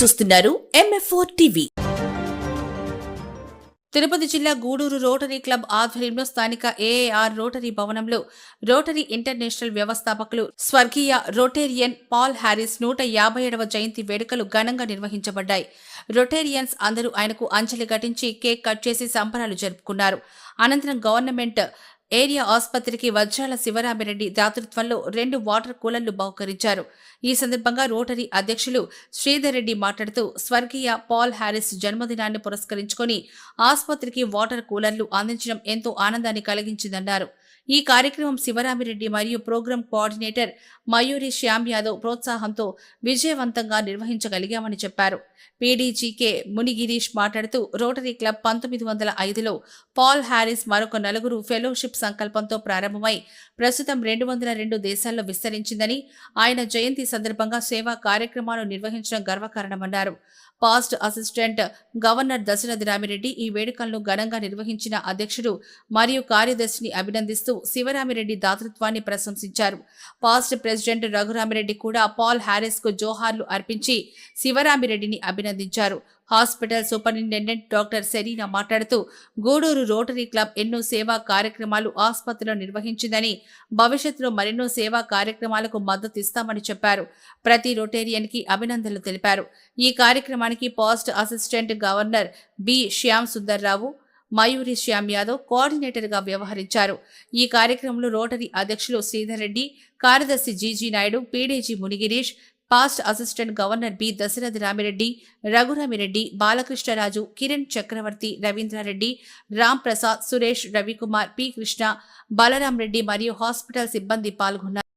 చూస్తున్నారు ఎంఎఫ్ఓ టీవీ తిరుపతి జిల్లా Gudur rotary club ఆధ్వర్యంలో స్థానిక ఏఏఆర్ రోటరీ భవనంలో రోటరీ ఇంటర్నేషనల్ వ్యవస్థాపకులు స్వర్గీయ రొటేరియన్ పాల్ హ్యారిస్ నూట యాభై ఏడవ జయంతి వేడుకలు ఘనంగా నిర్వహించబడ్డాయి. రొటేరియన్స్ అందరూ ఆయనకు అంజలి ఘటించి కేక్ కట్ చేసి సంబరాలు జరుపుకున్నారు. అనంతరం గవర్నమెంట్ ఏరియా ఆసుపత్రికి వజ్రాల శివరామిరెడ్డి దాతృత్వంలో రెండు వాటర్ కూలర్లు బహుకరించారు. ఈ సందర్భంగా రోటరీ అధ్యక్షులు శ్రీధర్ రెడ్డి మాట్లాడుతూ స్వర్గీయ పాల్ హ్యారిస్ జన్మదినాన్ని పురస్కరించుకొని ఆసుపత్రికి వాటర్ కూలర్లు అందించడం ఎంతో ఆనందాన్ని కలిగించిందన్నారు. ఈ కార్యక్రమం శివరామిరెడ్డి మరియు ప్రోగ్రాం కోఆర్డినేటర్ మయూరి శ్యామ్ యాదవ్ ప్రోత్సాహంతో విజయవంతంగా నిర్వహించగలిగామని చెప్పారు. పీడీజీకే మునిగిరీష్ మాట్లాడుతూ రోటరీ క్లబ్ పంతొమ్మిది వందల ఐదులో పాల్ హ్యారిస్ మరొక నలుగురు ఫెలోషిప్ సంకల్పంతో ప్రారంభమై ప్రస్తుతం రెండు వందల రెండు దేశాల్లో విస్తరించిందని ఆయన జయంతి సందర్భంగా సేవా కార్యక్రమాలు నిర్వహించడం గర్వకారణమన్నారు. Past assistant governor Dasaratha Ramireddy ఈ వేడుకలను ఘనంగా నిర్వహించిన అధ్యక్షుడు మరియు కార్యదర్శిని అభినందిస్తూ శివరామిరెడ్డి దాతృత్వాన్ని ప్రశంసించారు. పాస్ట్ ప్రెసిడెంట్ రఘురామిరెడ్డి కూడా పాల్ హ్యారిస్కు జోహార్లు అర్పించి శివరామిరెడ్డిని అభినందించారు. హాస్పిటల్ సూపరింటెండెంట్ డాక్టర్ సెరీనా మాట్లాడుతూ గూడూరు రోటరీ క్లబ్ ఎన్నో సేవా కార్యక్రమాలు ఆసుపత్రిలో నిర్వహించిందని భవిష్యత్తులో మరెన్నో సేవా కార్యక్రమాలకు మద్దతు ఇస్తామని చెప్పారు. ప్రతి రొటేరియన్కి అభినందనలు తెలిపారు. ఈ కార్యక్రమానికి post assistant governor B. Shyam Sundarrao Mayuri Shyam Yadav కోఆర్డినేటర్గా వ్యవహరించారు. ఈ కార్యక్రమంలో రోటరీ అధ్యక్షులు శ్రీధర్ రెడ్డి కార్యదర్శి GG Naidu PDG Munigirish past assistant governor B Dasarathi Ramireddy Raghuramireddy Balakrishnaraju Kiran Chakravarthy Ravindrareddy Ram Prasad Suresh Ravikumar P Krishna Balaram Reddy మరియు hospital సిబ్బంది పాల్గొన్నారు.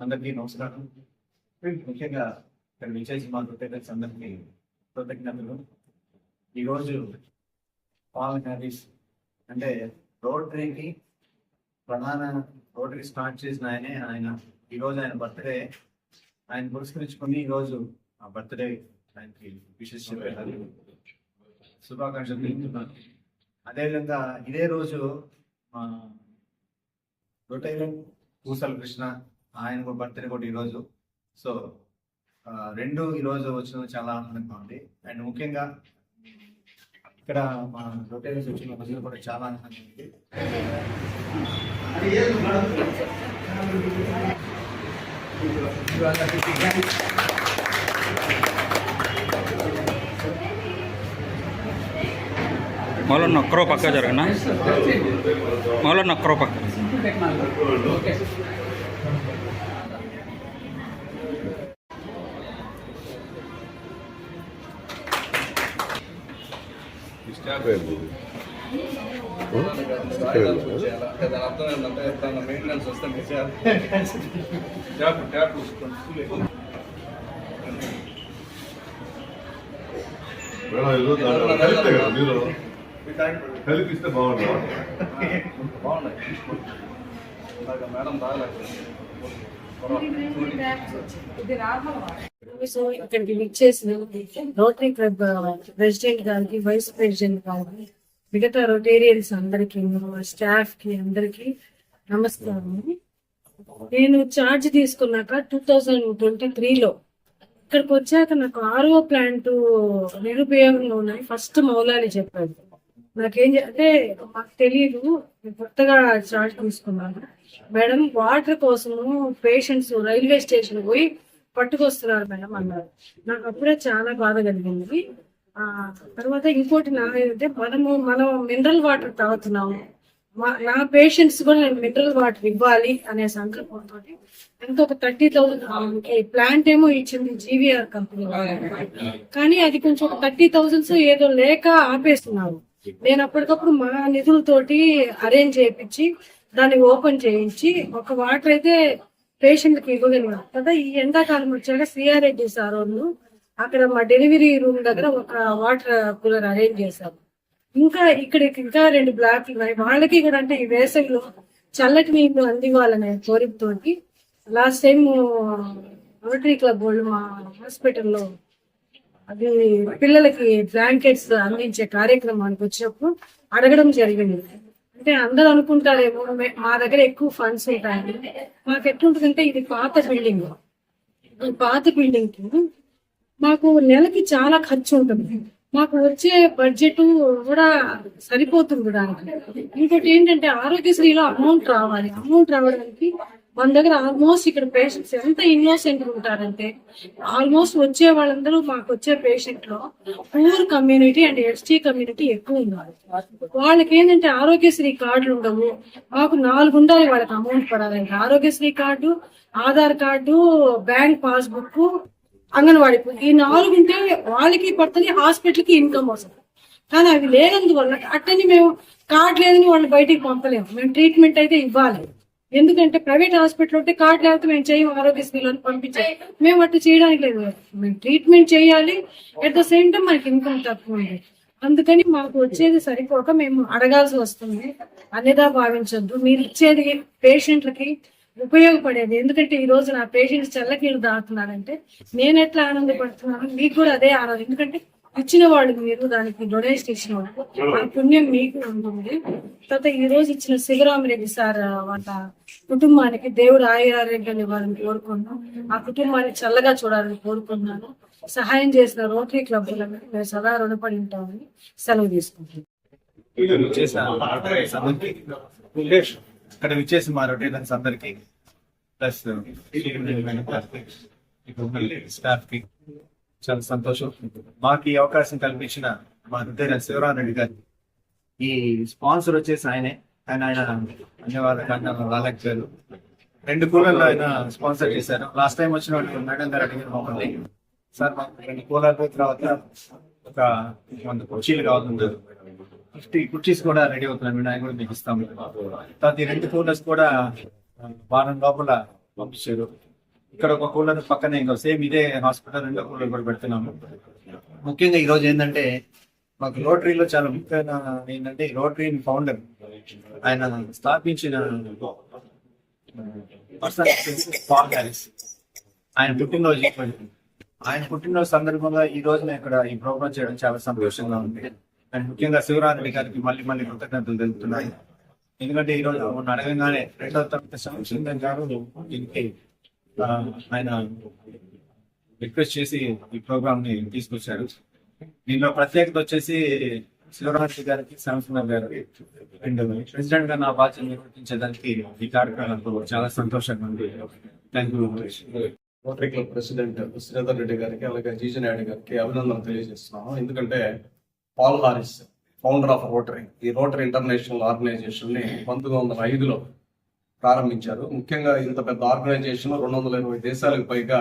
అందరికీ నమస్కారం. ముఖ్యంగా ఇక్కడ విజయ్ మా కృతజ్ఞతలు అందరికీ కృతజ్ఞతలు. ఈరోజు పాల్ హ్యారిస్ అంటే రోటరీకి ప్రధాన రోటరీ స్టార్ట్ చేసిన ఆయనే. ఆయన ఈరోజు ఆయన బర్త్డే. ఆయన పురస్కరించుకొని ఈరోజు ఆ బర్త్డే ఆయనకి విశేష చెప్పారు. శుభాకాంక్షలు అదేవిధంగా ఇదే రోజు మా పూసల కృష్ణ ఆయన కూడా బర్త్డే కూడా ఈరోజు సో రెండు ఈరోజు వచ్చిన చాలా ఆనందంగా ఉంది. అండ్ ముఖ్యంగా ఇక్కడ మా రొటైరన్స్ వచ్చిన ప్రజలు కూడా చాలా ఆనందంగా ఉంది. మౌలన్న ఒక్కరో పక్క జరగనా? మౌలన్న ఒక్కరో పక్క. దాని అర్థం ఏంటంటే ఎప్పుడన్నా మెయింటెనెన్స్ వస్తే మీరు ట్యాప్ ట్యాప్ మేడం కలిపిస్తే బాగున్నాయి. మేడం రాలేదు. సో ఇక్కడికి విచ్చేసిన రోటరీ క్లబ్ ప్రెసిడెంట్ గారికి వైస్ ప్రెసిడెంట్ గారికి మిగతా రొటేరియన్స్ అందరికి స్టాఫ్కి అందరికి నమస్కారం. నేను ఛార్జ్ తీసుకున్నాక టూ థౌజండ్ ట్వంటీ త్రీలో ఇక్కడికి వచ్చాక నాకు ఆరో ప్లాంట్ నిరుపయోగంగా ఉన్నాయి. ఫస్ట్ మౌలాని చెప్పాడు. నాకేం అంటే మాకు తెలియదు కొత్తగా చార్జ్ తీసుకున్నాను. మేడం వాటర్ కోసము పేషెంట్స్ రైల్వే స్టేషన్ పోయి పట్టుకొస్తున్నారు మేడం అన్నారు. నాకు అప్పుడే చాలా బాధ కలిగింది. తర్వాత ఇంకోటి నా ఏంటంటే మనము మనం మినరల్ వాటర్ తాగుతున్నాము. మా- నా పేషెంట్స్ కూడా నేను మినరల్ వాటర్ ఇవ్వాలి అనే సంకల్పంతో ఎంత ఒక థర్టీ థౌసండ్ ప్లాంట్ ఏమో ఇచ్చింది జీవీఆర్ కంపెనీ కానీ అది కొంచెం ఒక థర్టీ థౌసండ్స్ ఏదో లేక ఆపేస్తున్నారు. నేను అప్పటికప్పుడు మా నిధులతోటి అరేంజ్ చేయించి దాన్ని ఓపెన్ చేయించి ఒక వాటర్ అయితే పేషెంట్కి ఇవ్వగలిగాం కదా ఈ ఎండాకాలం వచ్చాక సిఆర్ఐటి సార్ వాళ్ళు అక్కడ మా డెలివరీ రూమ్ దగ్గర ఒక వాటర్ కూలర్ అరేంజ్ చేశారు. ఇంకా ఇక్కడ ఇంకా రెండు బ్లాక్లు ఉన్నాయి. వాళ్ళకి కూడా అంటే ఈ వేసవిలో చల్లటి నీళ్ళు అందివ్వాలనే కోరికతోటి లాస్ట్ టైం రోటరీ క్లబ్ వాళ్ళు మా హాస్పిటల్లో అది పిల్లలకి బ్లాంకెట్స్ అందించే కార్యక్రమానికి వచ్చినప్పుడు అడగడం జరిగింది. అంటే అందరూ అనుకుంటారేమో మా దగ్గర ఎక్కువ ఫండ్స్ ఉంటాయి మాకు ఎట్లుంటుందంటే ఇది పాత బిల్డింగ్ ఈ పాత బిల్డింగ్కి మాకు నెలకి చాలా ఖర్చు ఉంటుంది. మాకు వచ్చే బడ్జెట్ కూడా సరిపోతుంది దానికి. ఇంకోటి ఏంటంటే ఆరోగ్యశ్రీలో అమౌంట్ రావాలి. అమౌంట్ రావడానికి మన దగ్గర ఆల్మోస్ట్ ఇక్కడ పేషెంట్స్ ఎంత ఇన్నోసెంట్ ఉంటారంటే ఆల్మోస్ట్ వచ్చే వాళ్ళందరూ మాకు వచ్చే పేషెంట్లో poor community and ST community ఎక్కువ ఉన్నారు. వాళ్ళకి ఏంటంటే ఆరోగ్యశ్రీ కార్డులు ఉండవు. మాకు నాలుగు ఉండాలి వాళ్ళకి అమౌంట్ పడాలంటే. Aarogyasri card Aadhaar card bank passbook Anganwadi ఈ నాలుగు ఉంటే వాళ్ళకి పడుతుంది హాస్పిటల్కి ఇన్కమ్ వస్తుంది. కానీ అవి లేనందువల్ల అట్టని మేము కార్డు లేదని వాళ్ళు బయటికి పంపలేము. మేము ట్రీట్మెంట్ అయితే ఇవ్వాలి. ఎందుకంటే ప్రైవేట్ హాస్పిటల్ ఉంటే కార్డు లేకపోతే మేము చేయం ఆరోగ్యశ్రీలో పంపించాలి. మేము అట్లా చేయడానికి లేదు. మేము ట్రీట్మెంట్ చేయాలి. అట్ ద సేమ్ టైం మనకి ఇన్కమ్ తక్కువ ఉంది. అందుకని మాకు వచ్చేది సరిపోక మేము అడగాల్సి వస్తుంది. అనేదా భావించద్దు. మీరు ఇచ్చేది పేషెంట్లకి ఉపయోగపడేది. ఎందుకంటే ఈ రోజు నా పేషెంట్స్ చల్లకీళ్ళు దాటుతున్నారంటే నేను ఎట్లా ఆనందపడుతున్నాను మీకు కూడా అదే ఆనందం ఎందుకంటే ఇచ్చిన వాళ్ళకి మీరు దానికి డొనేషన్ ఇచ్చిన వాళ్ళు. ఆ పుణ్యం మీకు ఉంటుంది. తర్వాత ఈ రోజు ఇచ్చిన శివరామిరెడ్డి సార్ వాళ్ళ కుటుంబానికి దేవుడు ఆయురారోగ్యాలు ఇవ్వాలని కోరుకున్నాను ఆ కుటుంబాన్ని చల్లగా చూడాలని కోరుకున్నాను సహాయం చేసిన రోటరీ క్లబ్ మేము సదా రుణపడి ఉంటామని సెలవు అందరికీ ఇక్కడ విచ్చేసి మా రొటేటర్స్ అందరికి ప్లస్ స్టాఫ్కి చాలా సంతోషం. మాకు ఈ అవకాశం కల్పించిన మా రొటేటర్ శివరామరెడ్డి గారి. ఈ స్పాన్సర్ వచ్చేసి ఆయనే. ఆయన ఆయన ధన్యవాదాలు కన్నా రాలేకపోయారు రెండు కూలర్లు ఆయన స్పాన్సర్ చేశారు. లాస్ట్ టైం వచ్చిన వాళ్ళు మేడం గారు అడిగారు మమ్మల్ని. సార్ మాకు రెండు కూలర్లు తర్వాత ఒక వంద కుర్చీలు కావాలి ఫిఫ్టీ కుర్చీస్ కూడా రెడీ అవుతున్నాయి మేడం. ఆయన కూడా మీకు ఇస్తాము. తర్వాత ఈ రెండు కూలర్స్ కూడా వారం లోపల పంపించారు. ఇక్కడ ఒక కూలర్ పక్కనే ఇంకా సేమ్ ఇదే హాస్పిటల్ రెండో కూలర్ కూడా పెడుతున్నాము. ముఖ్యంగా ఈ రోజు ఏంటంటే మాకు రోటరీలో చాలా ముఖ్యమైన ఏంటంటే రోటరీ ఫౌండర్ ఆయన స్థాపించిన పర్సన్ పాల్ హ్యారిస్ ఆయన పుట్టినరోజు ఆయన పుట్టినరోజు సందర్భంగా ఈ రోజున ఇక్కడ ఈ ప్రోగ్రామ్ చేయడం చాలా సంతోషంగా ఉంది. అండ్ ముఖ్యంగా శివరాత్రి గారికి మళ్ళీ మళ్ళీ కృతజ్ఞతలు తెలుపుతున్నాయి ఎందుకంటే ఈ రోజు అడగంగానే రెండవ తరగతి సంవత్సరం గారు దీనికి ఆయన రిక్వెస్ట్ చేసి ఈ ప్రోగ్రామ్ని తీసుకొచ్చారు. దీనిలో ప్రత్యేకత వచ్చేసి శివరాత్రి గారికి శ్యామసుందర్ గారికి అండ్ ప్రెసిడెంట్గా నా బాధ్యత నిర్వర్తించడానికి ఈ కార్యక్రమంలో చాలా సంతోషంగా ఉంది. Thank you Rotary Club president Sridhar Reddy గారికి అలాగే జీజన్ నాయుడు గారికి అభినందనలు తెలియజేస్తున్నాము. ఎందుకంటే Paul Harris founder of Rotary ఈ రోటరీ ఇంటర్నేషనల్ ఆర్గనైజేషన్ని పంతొమ్మిది వందల ఐదులో ప్రారంభించారు. ముఖ్యంగా ఇంత పెద్ద ఆర్గనైజేషన్ రెండు వందల ఇరవై దేశాలకు పైగా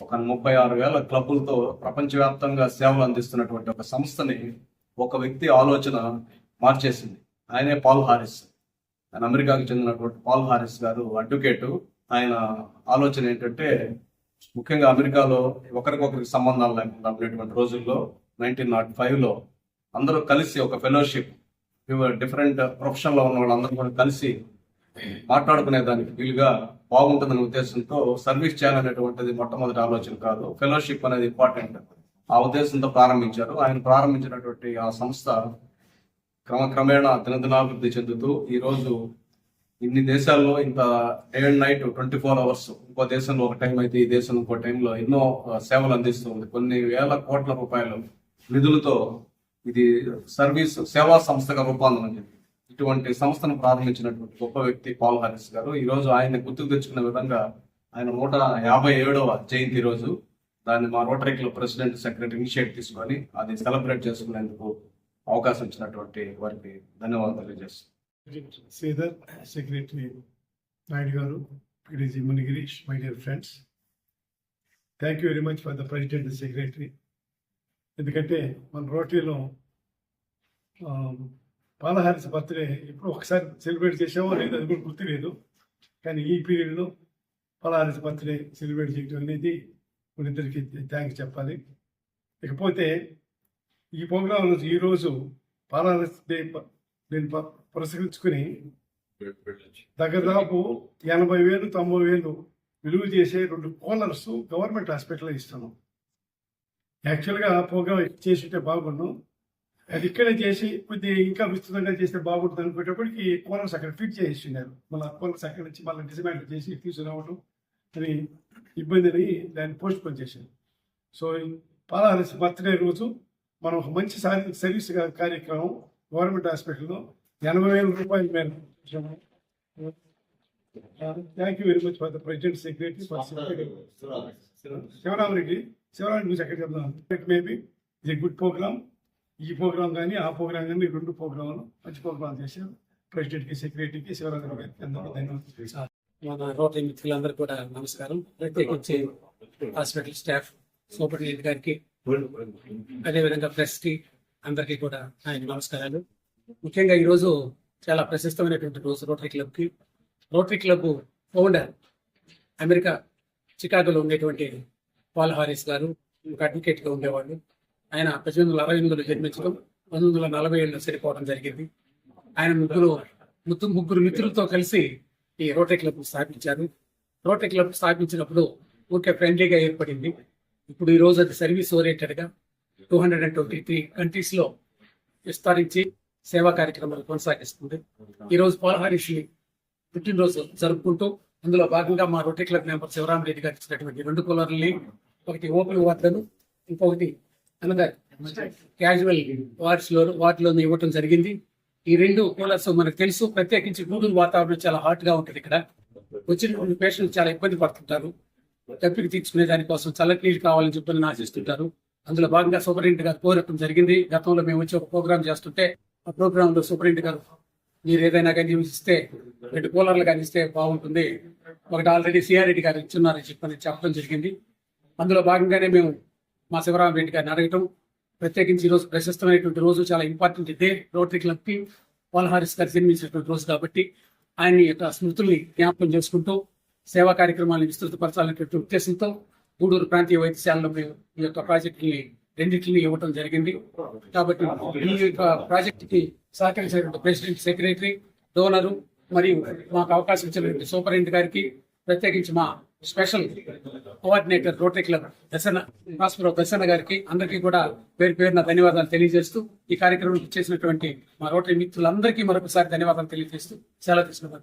ఒక ముప్పై ఆరు వేల క్లబ్బులతో ప్రపంచవ్యాప్తంగా సేవలు అందిస్తున్నటువంటి ఒక సంస్థని ఒక వ్యక్తి ఆలోచన మార్చేసింది. ఆయనే పాల్ హారిస్. ఆయన అమెరికాకు చెందినటువంటి పాల్ హారిస్ గారు అడ్వకేటు. ఆయన ఆలోచన ఏంటంటే ముఖ్యంగా అమెరికాలో ఒకరికొకరికి సంబంధాలు లేకుండా ఉండేటువంటి రోజుల్లో నైన్టీన్ నాట్ ఫైవ్లో అందరూ కలిసి ఒక ఫెలోషిప్ డిఫరెంట్ ప్రొఫెషన్లో ఉన్న వాళ్ళందరూ కూడా కలిసి మాట్లాడుకునే దానికి వీలుగా బాగుంటుందనే ఉద్దేశంతో సర్వీస్ చేయాలనేటువంటిది మొట్టమొదటి ఆలోచన కాదు. ఫెలోషిప్ అనేది ఇంపార్టెంట్. ఆ ఉద్దేశంతో ప్రారంభించారు. ఆయన ప్రారంభించినటువంటి ఆ సంస్థ క్రమక్రమేణా దినదినాభివృద్ధి చెందుతూ ఈ రోజు ఇన్ని దేశాల్లో ఇంత day and night twenty four hours ఇంకో దేశంలో ఒక టైం అయితే ఈ దేశంలో ఇంకో టైంలో ఎన్నో సేవలు సేవలు అందిస్తుంది కొన్ని వేల కోట్ల రూపాయలు నిధులతో ఇది సర్వీస్ సేవా సంస్థగా రూపాంతరం చెందింది. ఇటువంటి సంస్థను ప్రారంభించినటువంటి గొప్ప వ్యక్తి పాల్ హారిస్ గారు. ఈ రోజు ఆయన గుర్తుకు తెచ్చుకునే విధంగా ఆయన నూట యాభై ఏడవ జయంతి రోజు దాన్ని మా Rotary Club president secretary initiate తీసుకొని అది సెలబ్రేట్ చేసుకునేందుకు అవకాశం ఇచ్చినటువంటి వారికి ధన్యవాదాలు తెలియజేస్తున్నాను. శ్రీధర్ సెక్రటరీ నాయుడు గారు PDG Munigirish my dear friends thank you very much for the president secretary ఎందుకంటే మన రోటరీలో పాలహారిస్ బర్త్డే ఇప్పుడు ఒకసారి సెలబ్రేట్ చేసామో లేదు అది కూడా గుర్తులేదు. కానీ ఈ పీరియడ్లో పాలహారిస్ బర్త్డే సెలబ్రేట్ చేయడం అనేది మనిద్దరికి థ్యాంక్స్ చెప్పాలి. ఇకపోతే ఈ ప్రోగ్రాంలో ఈరోజు పారాలస్ డే నేను పురస్కరించుకుని దగ్గరదాపు ఎనభై వేలు తొంభై వేలు విలువ చేసే రెండు కూలర్స్ గవర్నమెంట్ హాస్పిటల్లో ఇస్తాను యాక్చువల్గా ప్రోగ్రామ్ చేసి ఉంటే అది ఇక్కడే చేసి కొద్దిగా ఇంకా విస్తృతంగా చేస్తే బాగుంటుంది అనుకునేటప్పటికి కూలర్స్ అక్కడ ఫిట్ చేసి ఉన్నారు మళ్ళీ కూలర్స్ అక్కడ నుంచి మళ్ళీ డిసమాంటిల్ చేసి తీసుకురావడం అని ఇబ్బందిని దాన్ని పోస్ట్ పోన్ చేశాను సో పాలాలసి బర్త్డే రోజు మనం ఒక మంచి సారి- సర్వీస్ కార్యక్రమం గవర్నమెంట్ హాస్పిటల్లో ఎనభై వేల రూపాయల మేర thank you very much for the president secretary for Sivaramareddy Sivaramareddy గురించి ఎక్కడ చెప్దాం మేబీ ఇది గుడ్ ప్రోగ్రామ్. ఈ ప్రోగ్రాం కానీ ఆ ప్రోగ్రాం కానీ రెండు ప్రోగ్రాంలు మంచి ప్రోగ్రాం చేశారు. ప్రెసిడెంట్కి సెక్రటరీకి శివరామరెడ్డి గారికి ధన్యవాదాలు. మన రోటరీ మిత్రులందరూ కూడా నమస్కారం. ప్రత్యేకించి హాస్పిటల్ స్టాఫ్ సూపరింటెండెంట్ గారికి అదేవిధంగా ప్రెస్కి అందరికీ కూడా ఆయన నమస్కారాలు. ముఖ్యంగా ఈరోజు చాలా ప్రశస్తమైనటువంటి రోజు రోటరీ క్లబ్కి రోటరీ క్లబ్ ఫౌండర్ అమెరికా చికాగోలో ఉండేటువంటి పాల్ హారిస్ గారు ఒక అడ్వకేట్గా ఉండేవాళ్ళు. ఆయన పద్దెనిమిది వందల అరవై ఎనిమిదిలో జన్మించడం పంతొమ్మిది వందల నలభై ఏడులో చనిపోవడం జరిగింది. ఆయన ముగ్గురు ముత్తు ముగ్గురు మిత్రులతో కలిసి ఈ రోటరీ క్లబ్ స్థాపించారు. రోటరీ క్లబ్ స్థాపించినప్పుడు ఊరికే ఫ్రెండ్లీగా ఏర్పడింది. ఇప్పుడు ఈ రోజు అది service ఓరియంటెడ్గా two hundred and twenty three కంట్రీస్లో విస్తరించి సేవా కార్యక్రమాలు కొనసాగిస్తుంది. ఈరోజు రోజు పుట్టినరోజు జరుపుకుంటూ అందులో భాగంగా మా రోటరీ క్లబ్ మెంబర్ శివరామరెడ్డి గారు ఇచ్చినటువంటి రెండు కూలర్లని ఒకటి ఓపెన్ వార్డులను ఇంకొకటి అనగా క్యాజువల్ వార్డ్స్లో వార్డులో ఇవ్వటం జరిగింది. ఈ రెండు కూలర్స్ మనకు తెలుసు. ప్రత్యేకించి గూడూరు వాతావరణం చాలా హాట్గా ఉంటుంది ఇక్కడ. వచ్చినటువంటి పేషెంట్ చాలా ఇబ్బంది పడుతుంటారు. తప్పికి తీర్చుకునే దానికోసం చల్లటి నీళ్ళు కావాలని చెప్పని ఆశిస్తుంటారు. అందులో భాగంగా సూపరింటెండెంట్ గారు కోరటం జరిగింది. గతంలో మేము వచ్చి ఒక ప్రోగ్రామ్ చేస్తుంటే ఆ ప్రోగ్రామ్లో సూపరింటెండెంట్ గారు మీరు ఏదైనా కానీ ఇస్తే రెండు కూలర్లు కానీ ఇస్తే బాగుంటుంది. ఒకటి ఆల్రెడీ సిఆర్రెడ్డి గారు ఇచ్చున్నారని చెప్పని చెప్పడం జరిగింది. అందులో భాగంగానే మేము మా శివరామరెడ్డి గారిని అడగటం ప్రత్యేకించి ఈరోజు ప్రశస్తమైనటువంటి రోజు చాలా ఇంపార్టెంట్ డే. రోటరీ క్లబ్కి గారు జన్మించినటువంటి రోజు కాబట్టి ఆయన యొక్క స్మృతుల్ని జ్ఞాపకం చేసుకుంటూ సేవా కార్యక్రమాలను విస్తృతపరచాలనేటువంటి ఉద్దేశంతో గూడూరు ప్రాంతీయ వైద్యశాలలో మేము ఈ యొక్క ప్రాజెక్టుని రెండింటిని ఇవ్వటం జరిగింది. కాబట్టి ఈ యొక్క ప్రాజెక్ట్కి సహకరించినటువంటి ప్రెసిడెంట్ సెక్రటరీ డోనరు మరియు మాకు అవకాశం ఇచ్చినటువంటి సూపరింటెండెంట్ గారికి ప్రత్యేకించి మా స్పెషల్ కోఆర్డినేటర్ రోటరీ క్లబ్ దర్శన భాస్కర్ దర్శన గారికి అందరికీ కూడా పేరు పేరున ధన్యవాదాలు తెలియజేస్తూ ఈ కార్యక్రమం చేసినటువంటి మా రోటరీ మిత్రులందరికీ మరొకసారి ధన్యవాదాలు తెలియజేస్తూ సెలవు తీసుకున్నాం